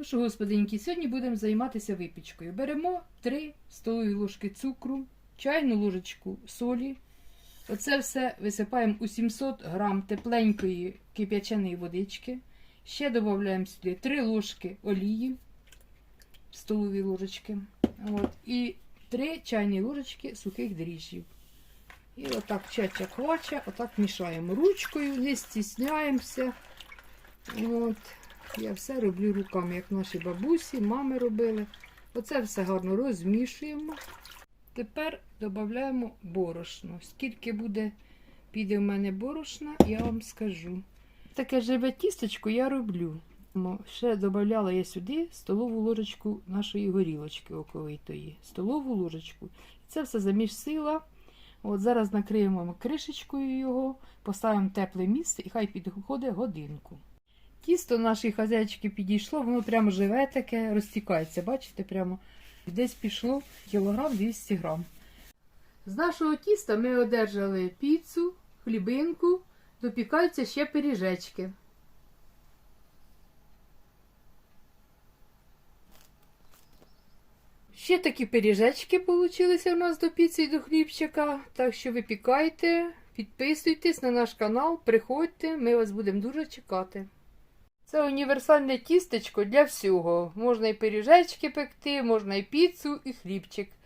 Ну що, господинки, сьогодні будемо займатися випічкою. Беремо 3 столові ложки цукру, чайну ложечку солі. Оце все висипаємо у 700 грам тепленької кип'яченої водички. Ще додаємо сюди 3 ложки олії, столові ложечки. От, і 3 чайні ложечки сухих дріжджів. І отак чача квача, отак мішаємо ручкою, не стісняємося. От. Я все роблю руками, як наші бабусі, мами робили. Оце все гарно розмішуємо. Тепер додаємо борошно. Скільки буде, піде в мене борошна, я вам скажу. Таке живе тістечко я роблю. Ще додавала я сюди столову ложечку нашої горілочки оковитої. Столову ложечку. Це все замісила. От зараз накриємо кришечкою його, поставимо в тепле місце і хай підходить годинку. Тісто нашої хазяйчики підійшло, воно прямо живе таке, розтікається, бачите, прямо десь пішло кілограм 200 грам. З нашого тіста ми одержали піцу, хлібинку, допікаються ще пиріжечки. Ще такі пиріжечки получилися у нас до піци і до хлібчика. Так що випікайте, підписуйтесь на наш канал, приходьте, ми вас будемо дуже чекати. Це універсальне тістечко для всього. Можна і пиріжечки пекти, можна і піцу, і хлібчик.